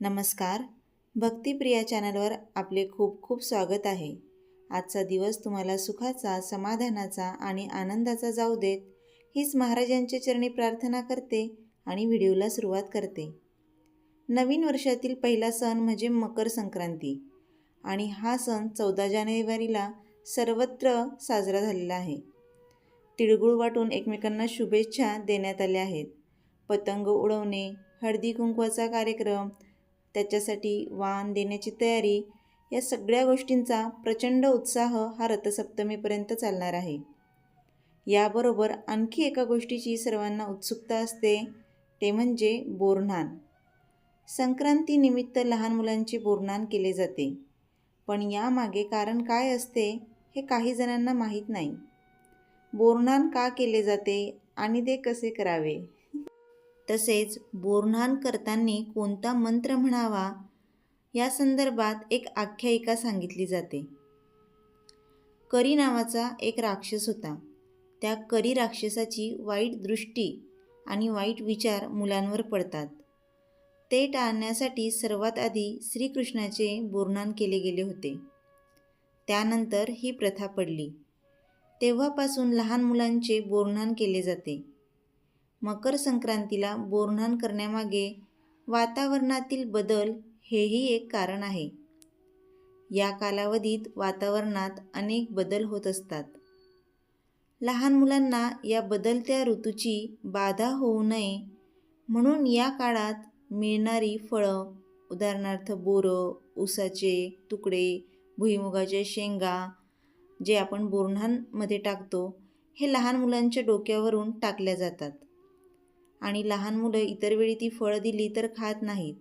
नमस्कार. भक्तिप्रिया चॅनलवर आपले खूप खूप स्वागत आहे. आजचा दिवस तुम्हाला सुखाचा समाधानाचा आणि आनंदाचा जाऊ देत हीच महाराजांच्या चरणी प्रार्थना करते आणि व्हिडिओला सुरुवात करते. नवीन वर्षातील पहिला सण म्हणजे मकर संक्रांती आणि हा सण चौदा जानेवारीला सर्वत्र साजरा झालेला आहे. तिळगुळ वाटून एकमेकांना शुभेच्छा देण्यात आल्या आहेत. पतंग उडवणे हळदी कुंकवाचा कार्यक्रम त्याच्यासाठी वाण देण्याची तयारी या सगळ्या गोष्टींचा प्रचंड उत्साह हा रथसप्तमीपर्यंत चालणार आहे. याबरोबर आणखी एका गोष्टीची सर्वांना उत्सुकता असते ते म्हणजे बोरन्हाण. संक्रांतीनिमित्त लहान मुलांचे बोरन्हाण केले जाते. पण यामागे कारण काय असते हे काही जणांना माहीत नाही. बोरन्हाण का केले जाते आणि ते कसे करावे? तसेच बोरणान करताना कोणता मंत्र म्हणावा? या संदर्भात एक आख्यायिका सांगितली जाते. करी नावाचा एक राक्षस होता. त्या करी राक्षसाची वाईट दृष्टी आणि वाईट विचार मुलांवर पडतात. ते टाळण्यासाठी सर्वात आधी श्रीकृष्णाचे बोरणान केले गेले होते. त्यानंतर ही प्रथा पडली. तेव्हापासून लहान मुलांचे बोरणान केले जाते. मकर संक्रांतीला बोरन्हाण करण्यामागे वातावरणातील बदल हेही एक कारण आहे. या कालावधीत वातावरणात अनेक बदल होत असतात. लहान मुलांना या बदलत्या ऋतूची बाधा होऊ नये म्हणून या काळात मिळणारी फळं उदाहरणार्थ बोरं ऊसाचे तुकडे भुईमुगाच्या शेंगा जे आपण बोरणांमध्ये टाकतो हे लहान मुलांच्या डोक्यावरून टाकल्या जातात. आणि लहान मुलं इतर वेळी ती फळं दिली तर खात नाहीत.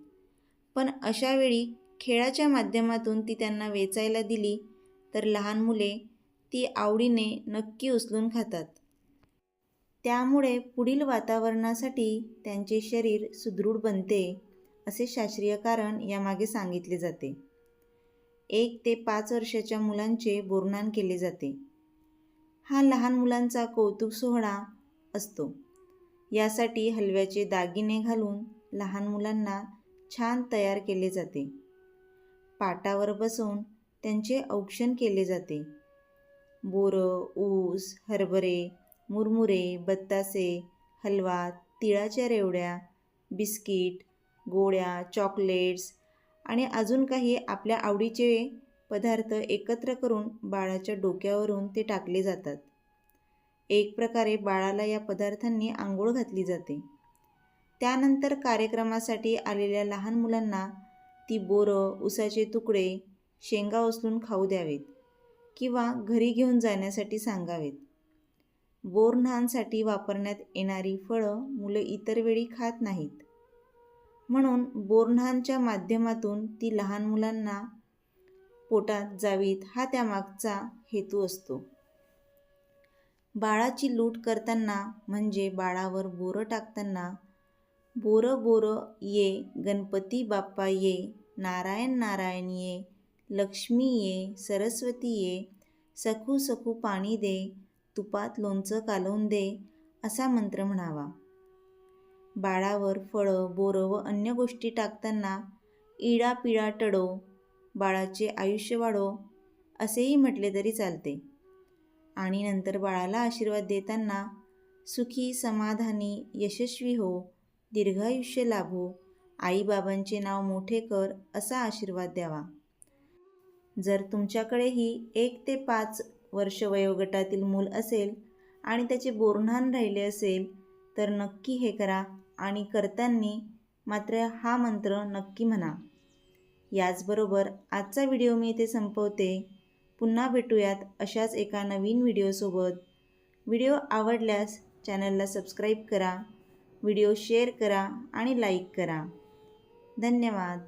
पण अशा वेळी खेळाच्या माध्यमातून ती त्यांना वेचायला दिली तर लहान मुले ती आवडीने नक्की उचलून खातात. त्यामुळे पुढील वातावरणासाठी त्यांचे शरीर सुदृढ बनते असे शास्त्रीय कारण यामागे सांगितले जाते. एक ते पाच वर्षाच्या मुलांचे बोरणान केले जाते. हा लहान मुलांचा कौतुक सोहळा असतो. यासाठी हलव्याचे दागिने घालून लहान मुलांना छान तयार केले जाते. पाटावर बसवून त्यांचे औक्षण केले जाते. बोरं ऊस हरभरे मुरमुरे बत्तासे हलवा तिळाच्या रेवड्या बिस्किट गोळ्या चॉकलेट्स आणि अजून काही आपल्या आवडीचे पदार्थ एकत्र करून बाळाच्या डोक्यावरून ते टाकले जातात. एक प्रकारे बाळाला या पदार्थांनी आंघोळ घातली जाते. त्यानंतर कार्यक्रमासाठी आलेल्या लहान मुलांना ती बोरं उसाचे तुकडे शेंगा उचलून खाऊ द्यावेत किंवा घरी घेऊन जाण्यासाठी सांगावेत. बोरन्हाणसाठी वापरण्यात येणारी फळं मुलं इतर वेळी खात नाहीत. म्हणून बोरन्हाणच्या माध्यमातून ती लहान मुलांना पोटात जावीत हा त्यामागचा हेतू असतो. बाळाची लूट करताना म्हणजे बाळावर बोरं टाकताना बोरं बोरं ये गणपती बाप्पा ये नारायण नारायण ये लक्ष्मी ये सरस्वती ये सखू सखू पाणी दे तुपात लोणचं कालवून दे असा मंत्र म्हणावा. बाळावर फळं बोरं व अन्य गोष्टी टाकताना इडा पिळा टडो बाळाचे आयुष्य वाढो असेही म्हटले तरी चालते. आणि नंतर बाळाला आशीर्वाद देताना सुखी समाधानी यशस्वी हो दीर्घायुष्य लाभो आईबाबांचे नाव मोठे कर असा आशीर्वाद द्यावा. जर तुमच्याकडेही एक ते पाच वर्ष वयोगटातील मूल असेल आणि त्याचे बोरणान राहिले असेल तर नक्की हे करा आणि करताना मात्र हा मंत्र नक्की म्हणा. याचबरोबर आजचा व्हिडिओ मी इथे संपवते. पुन्हा भेटूयात अशाच एका नवीन व्हिडिओसोबत. व्हिडिओ आवडल्यास चॅनलला सबस्क्राईब करा व्हिडिओ शेअर करा आणि लाईक करा. धन्यवाद.